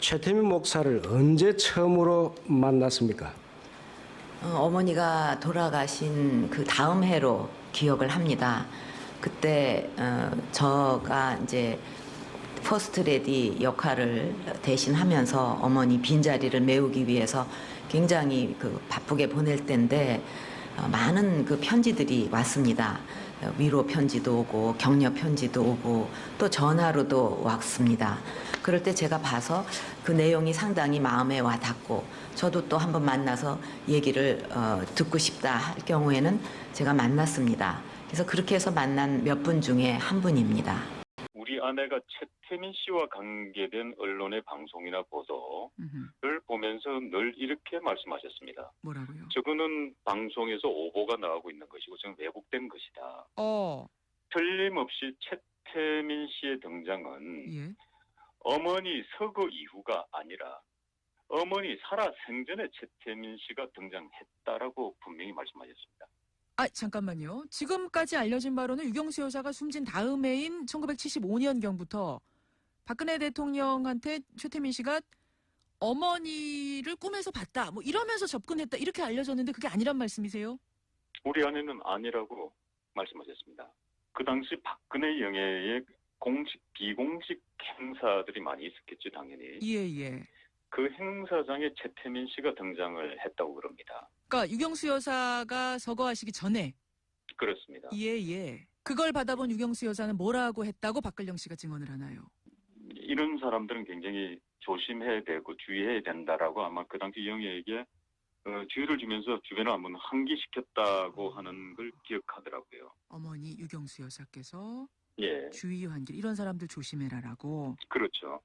최태민 목사를 언제 처음으로 만났습니까? 어, 머니가 돌아가신 그 다음 해로 기억을 합니다. 그때 어, 저가 이제 퍼스트 레디 역할을 대신하면서 어머니 빈자리를 메우기 위해서 굉장히 그 바쁘게 보낼 때인데 어, 많은 그 편지들이 왔습니다. 어, 위로 편지도 오고 격려 편지도 오고 또 전화로도 왔습니다. 그럴 때 제가 봐서 그 내용이 상당히 마음에 와 닿고 저도 또 한번 만나서 얘기를 어, 듣고 싶다 할 경우에는 제가 만났습니다. 그래서 그렇게 해서 만난 몇 분 중에 한 분입니다. 우리 아내가 최태민 씨와 관계된 언론의 방송이나 음흠. 보면서 늘 이렇게 말씀하셨습니다. 뭐라고요? 저거는 방송에서 오보가 나오고 있는 것이고 지금 왜곡된 것이다. 어, 틀림없이 최태민 씨의 등장은 예. 어머니 서거 이후가 아니라 어머니 살아 생전에 최태민 씨가 등장했다라고 분명히 말씀하셨습니다. 아, 잠깐만요. 지금까지 알려진 바로는 유경수 여사가 숨진 다음 해인 1975년경부터 박근혜 대통령한테 최태민 씨가 어머니를 꿈에서 봤다. 뭐 이러면서 접근했다. 이렇게 알려졌는데 그게 아니란 말씀이세요? 우리 아내는 아니라고 말씀하셨습니다. 그 당시 박근혜 영예의 공식 비공식 행사들이 많이 있었겠죠 당연히. 예, 예. 그 행사장에 최태민 씨가 등장을 했다고 그럽니다. 그러니까 유경수 여사가 서거하시기 전에 그렇습니다. 예, 예. 그걸 받아본 유경수 여사는 뭐라고 했다고 박근령 씨가 증언을 하나요? 이런 사람들은 굉장히 조심해야 되고 주의해야 된다라고 아마 그 당시 영예에게 어, 주의를 주면서 주변을 한번 환기시켰다고 하는 걸 기억하더라고요. 어머니 유경수 여사께서 예, 주의 환기 이런 사람들 조심해라라고 그렇죠.